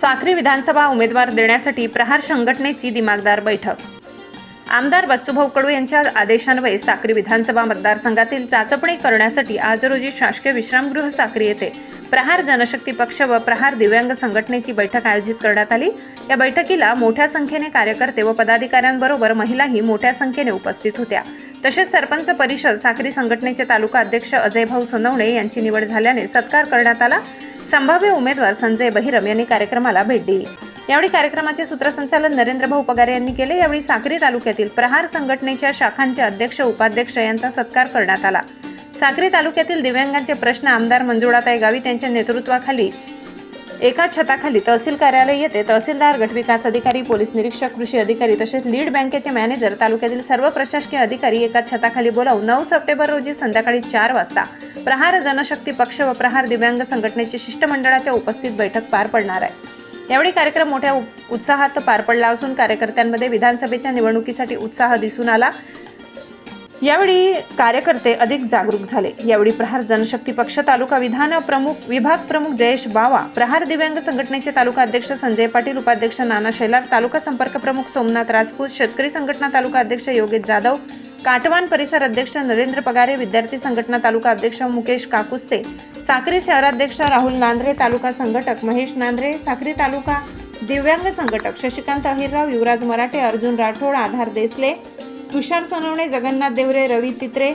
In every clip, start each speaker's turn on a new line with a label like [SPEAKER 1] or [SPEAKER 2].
[SPEAKER 1] साक्री विधानसभा उमेदवार देण्यासाठी प्रहार संघटनेची दिमागदार बैठक. आमदार बच्चूभाऊ कडू यांच्या आदेशान्वये साक्री विधानसभा मतदारसंघातील चाचपणी करण्यासाठी आज रोजी शासकीय विश्रामगृह साक्री येथे प्रहार जनशक्ती पक्ष व प्रहार दिव्यांग संघटनेची बैठक आयोजित करण्यात आली. या बैठकीला मोठ्या संख्येने कार्यकर्ते व पदाधिकाऱ्यांबरोबर महिलाही मोठ्या संख्येने उपस्थित होत्या. तसेच सरपंच परिषद साखरी संघटनेचे तालुका अध्यक्ष अजय भाऊ सोनवणे यांची निवड झाल्याने सत्कार करण्यात आला. संभाव्य उमेदवार संजय बहिरम यांनी कार्यक्रमाला भेट दिली. यावेळी कार्यक्रमाचे सूत्रसंचालन नरेंद्रभाऊ पगारे यांनी केले. यावेळी साक्री तालुक्यातील प्रहार संघटनेच्या शाखांचे अध्यक्ष उपाध्यक्ष यांचा सत्कार करण्यात आला. साक्री तालुक्यातील दिव्यांगांचे प्रश्न आमदार मंजुळाताई गावित यांच्या नेतृत्वाखाली एका छताखाली तहसील कार्यालय येथे तहसीलदार गटविकास अधिकारी पोलीस निरीक्षक कृषी अधिकारी तसेच लीड बँकेचे मॅनेजर तालुक्यातील सर्व प्रशासकीय अधिकारी एका छताखाली बोलावून नऊ सप्टेंबर रोजी संध्याकाळी चार वाजता प्रहार जनशक्ती पक्ष व प्रहार दिव्यांग संघटनेची शिष्टमंडळाच्या उपस्थित बैठक पार पडणार आहे. यावेळी कार्यक्रम मोठ्या उत्साहात पार पडला असून कार्यकर्त्यांमध्ये विधानसभेच्या निवडणुकीसाठी उत्साह दिसून आला. यावेळी कार्यकर्ते अधिक जागरूक झाले. यावेळी प्रहार जनशक्ती पक्ष तालुका विधान प्रमुख विभाग प्रमुख जयेश बावा प्रहार दिव्यांग संघटनेचे तालुका अध्यक्ष संजय पाटील उपाध्यक्ष नाना शेलार तालुका संपर्क प्रमुख सोमनाथ राजपूत शेतकरी संघटना तालुका अध्यक्ष योगेश जाधव काटवान परिसर अध्यक्ष नरेंद्र पगारे विद्यार्थी संघटना तालुका अध्यक्ष मुकेश काकुस्ते साक्री शहराध्यक्ष राहुल नांद्रे तालुका संघटक महेश नांद्रे साक्री तालुका दिव्यांग संघटक शशिकांत अहिरराव युवराज मराठे अर्जुन राठोड आधार देसले तुषार सोनवणे जगन्नाथ देवरे रवी तित्रे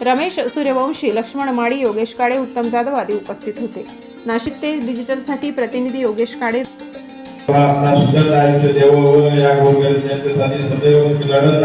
[SPEAKER 1] रमेश सूर्यवंशी लक्ष्मण माळी योगेश काळे उत्तम जाधव आदी उपस्थित होते. नाशिक ते डिजिटलसाठी प्रतिनिधी योगेश काळे.
[SPEAKER 2] देव या सदैव लढत